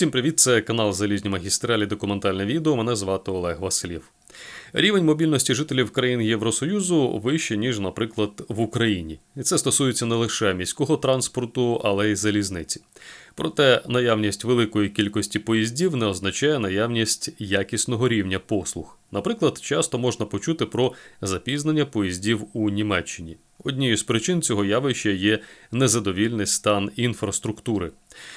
Всім привіт, це канал Залізні магістралі документальне відео. Мене звати Олег Василів. Рівень мобільності жителів країн Євросоюзу вищий, ніж, наприклад, в Україні. І це стосується не лише міського транспорту, але й залізниці. Проте наявність великої кількості поїздів не означає наявність якісного рівня послуг. Наприклад, часто можна почути про запізнення поїздів у Німеччині. Однією з причин цього явища є незадовільний стан інфраструктури.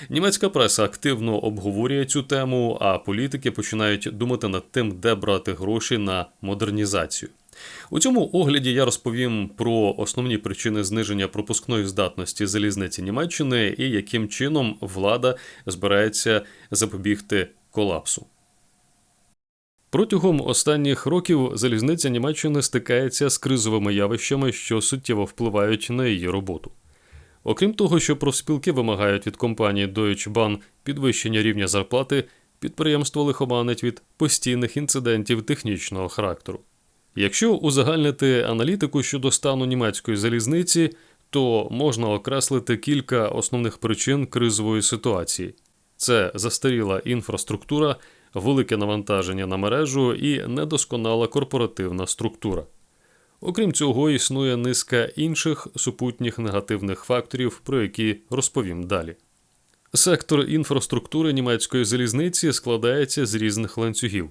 Німецька преса активно обговорює цю тему, а політики починають думати над тим, де брати гроші на модернізацію. У цьому огляді я розповім про основні причини зниження пропускної здатності залізниці Німеччини і яким чином влада збирається запобігти колапсу. Протягом останніх років залізниця Німеччини стикається з кризовими явищами, що суттєво впливають на її роботу. Окрім того, що профспілки вимагають від компанії Deutsche Bahn підвищення рівня зарплати, підприємство лихоманить від постійних інцидентів технічного характеру. Якщо узагальнити аналітику щодо стану німецької залізниці, то можна окреслити кілька основних причин кризової ситуації: це застаріла інфраструктура, велике навантаження на мережу і недосконала корпоративна структура. Окрім цього, існує низка інших супутніх негативних факторів, про які розповім далі. Сектор інфраструктури німецької залізниці складається з різних ланцюгів.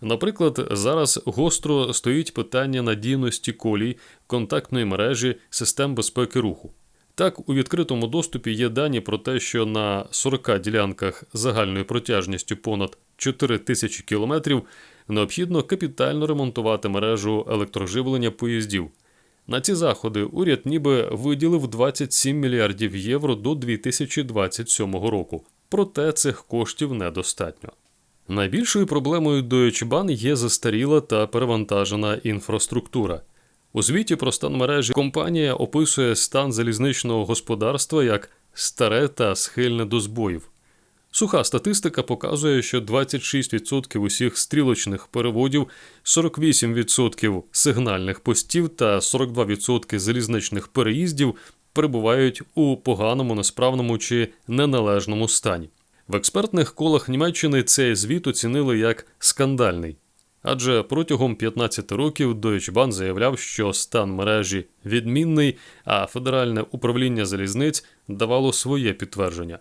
Наприклад, зараз гостро стоїть питання надійності колій, контактної мережі, систем безпеки руху. Так, у відкритому доступі є дані про те, що на 40 ділянках загальною протяжністю понад 4 тисячі кілометрів необхідно капітально ремонтувати мережу електроживлення поїздів. На ці заходи уряд ніби виділив 27 мільярдів євро до 2027 року, проте цих коштів недостатньо. Найбільшою проблемою Deutsche Bahn є застаріла та перевантажена інфраструктура. У звіті про стан мережі компанія описує стан залізничного господарства як старе та схильне до збоїв. Суха статистика показує, що 26% усіх стрілочних переводів, 48% сигнальних постів та 42% залізничних переїздів перебувають у поганому, несправному чи неналежному стані. В експертних колах Німеччини цей звіт оцінили як скандальний. Адже протягом 15 років Deutsche Bahn заявляв, що стан мережі відмінний, а федеральне управління залізниць давало своє підтвердження.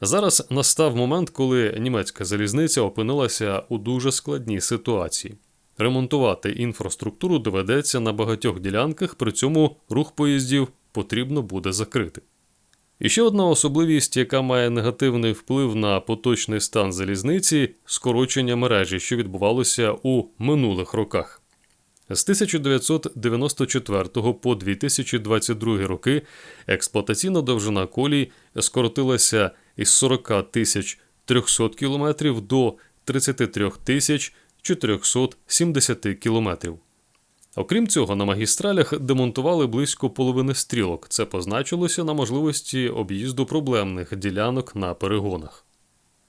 Зараз настав момент, коли німецька залізниця опинилася у дуже складній ситуації. Ремонтувати інфраструктуру доведеться на багатьох ділянках, при цьому рух поїздів потрібно буде закрити. І ще одна особливість, яка має негативний вплив на поточний стан залізниці скорочення мережі, що відбувалося у минулих роках. З 1994 по 2022 роки експлуатаційна довжина колій скоротилася із 40 тисяч 300 км до 33 тисяч 470 км. Окрім цього, на магістралях демонтували близько половини стрілок. Це позначилося на можливості об'їзду проблемних ділянок на перегонах.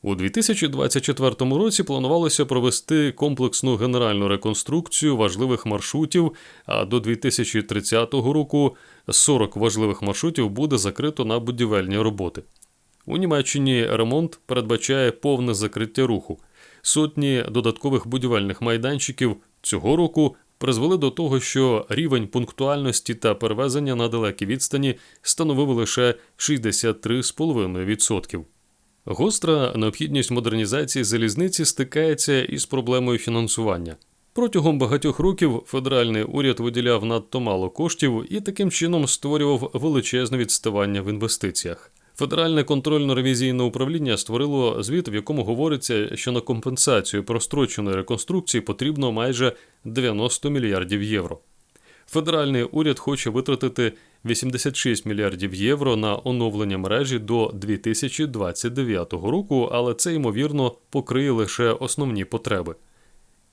У 2024 році планувалося провести комплексну генеральну реконструкцію важливих маршрутів, а до 2030 року 40 важливих маршрутів буде закрито на будівельні роботи. У Німеччині ремонт передбачає повне закриття руху. Сотні додаткових будівельних майданчиків цього року призвели до того, що рівень пунктуальності та перевезення на далекі відстані становив лише 63,5%. Гостра необхідність модернізації залізниці стикається із проблемою фінансування. Протягом багатьох років федеральний уряд виділяв надто мало коштів і таким чином створював величезне відставання в інвестиціях. Федеральне контрольно-ревізійне управління створило звіт, в якому говориться, що на компенсацію простроченої реконструкції потрібно майже 90 мільярдів євро. Федеральний уряд хоче витратити 86 мільярдів євро на оновлення мережі до 2029 року, але це ймовірно покриє лише основні потреби.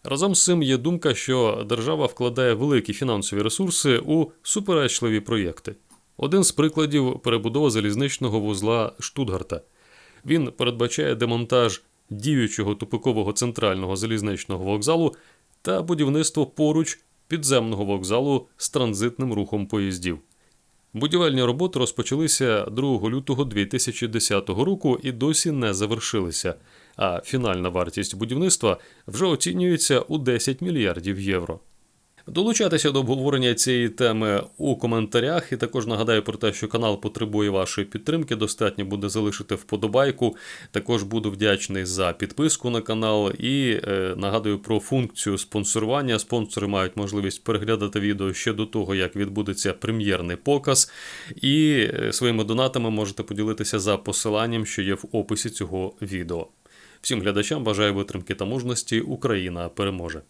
Разом з цим є думка, що держава вкладає великі фінансові ресурси у суперечливі проєкти. Один з прикладів перебудова залізничного вузла Штутгарта. Він передбачає демонтаж діючого тупикового центрального залізничного вокзалу та будівництво поруч підземного вокзалу з транзитним рухом поїздів. Будівельні роботи розпочалися 2 лютого 2010 року і досі не завершилися. А фінальна вартість будівництва вже оцінюється у 10 мільярдів євро. Долучайтеся до обговорення цієї теми у коментарях. І також нагадаю про те, що канал потребує вашої підтримки. Достатньо буде залишити вподобайку. Також буду вдячний за підписку на канал. І е, нагадую про функцію спонсорування. Спонсори мають можливість переглядати відео ще до того, як відбудеться прем'єрний показ. І е, своїми донатами можете поділитися за посиланням, що є в описі цього відео. Всім глядачам бажаю витримки та мужності. Україна переможе!